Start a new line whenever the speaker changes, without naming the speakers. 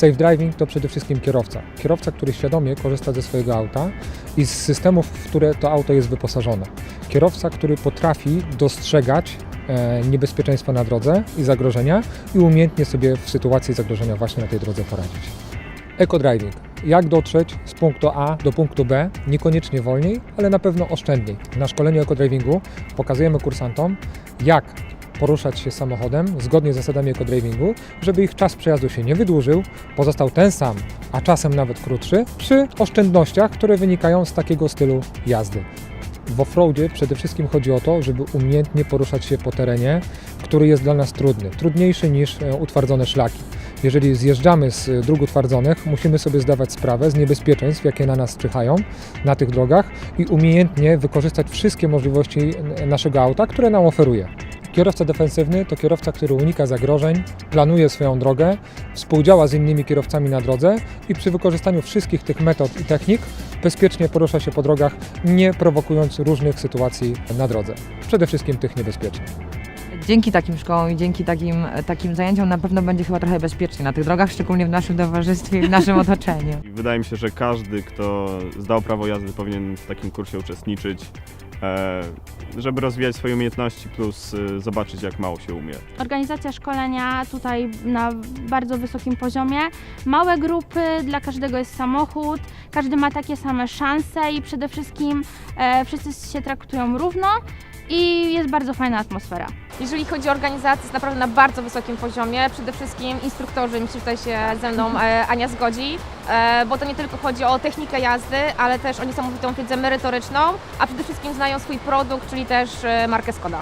Safe driving to przede wszystkim kierowca. Kierowca, który świadomie korzysta ze swojego auta i z systemów, w które to auto jest wyposażone. Kierowca, który potrafi dostrzegać e, niebezpieczeństwa na drodze i zagrożenia i umiejętnie sobie w sytuacji zagrożenia właśnie na tej drodze poradzić. Eco-driving. Jak dotrzeć z punktu A do punktu B, niekoniecznie wolniej, ale na pewno oszczędniej. Na szkoleniu eco-drivingu pokazujemy kursantom, jak poruszać się samochodem zgodnie z zasadami eco-drivingu, żeby ich czas przejazdu się nie wydłużył, pozostał ten sam, a czasem nawet krótszy, przy oszczędnościach, które wynikają z takiego stylu jazdy. W offroadzie przede wszystkim chodzi o to, żeby umiejętnie poruszać się po terenie, który jest dla nas trudny, trudniejszy niż e, utwardzone szlaki. Jeżeli zjeżdżamy z e, dróg utwardzonych, musimy sobie zdawać sprawę z niebezpieczeństw, jakie na nas czyhają na tych drogach i umiejętnie wykorzystać wszystkie możliwości naszego auta, które nam oferuje. Kierowca defensywny to kierowca, który unika zagrożeń, planuje swoją drogę, współdziała z innymi kierowcami na drodze i przy wykorzystaniu wszystkich tych metod i technik bezpiecznie porusza się po drogach, nie prowokując różnych sytuacji na drodze. Przede wszystkim tych niebezpiecznych.
Dzięki takim szkołom i dzięki takim, takim zajęciom na pewno będzie chyba trochę bezpiecznie na tych drogach, szczególnie w naszym towarzystwie i w naszym otoczeniu.
Wydaje mi się, że każdy, kto zdał prawo jazdy, powinien w takim kursie uczestniczyć, e, żeby rozwijać swoje umiejętności, plus e, zobaczyć, jak mało się umie.
Organizacja szkolenia tutaj na bardzo wysokim poziomie. Małe grupy, dla każdego jest samochód, każdy ma takie same szanse i przede wszystkim e, wszyscy się traktują równo i jest bardzo fajna atmosfera.
Jeżeli chodzi o organizację, jest naprawdę na bardzo wysokim poziomie. Przede wszystkim instruktorzy, myślę, że tutaj się ze mną e, Ania zgodzi, e, bo to nie tylko chodzi o technikę jazdy, ale też o niesamowitą wiedzę merytoryczną, a przede wszystkim znają swój produkt, czyli też e, markę Skoda.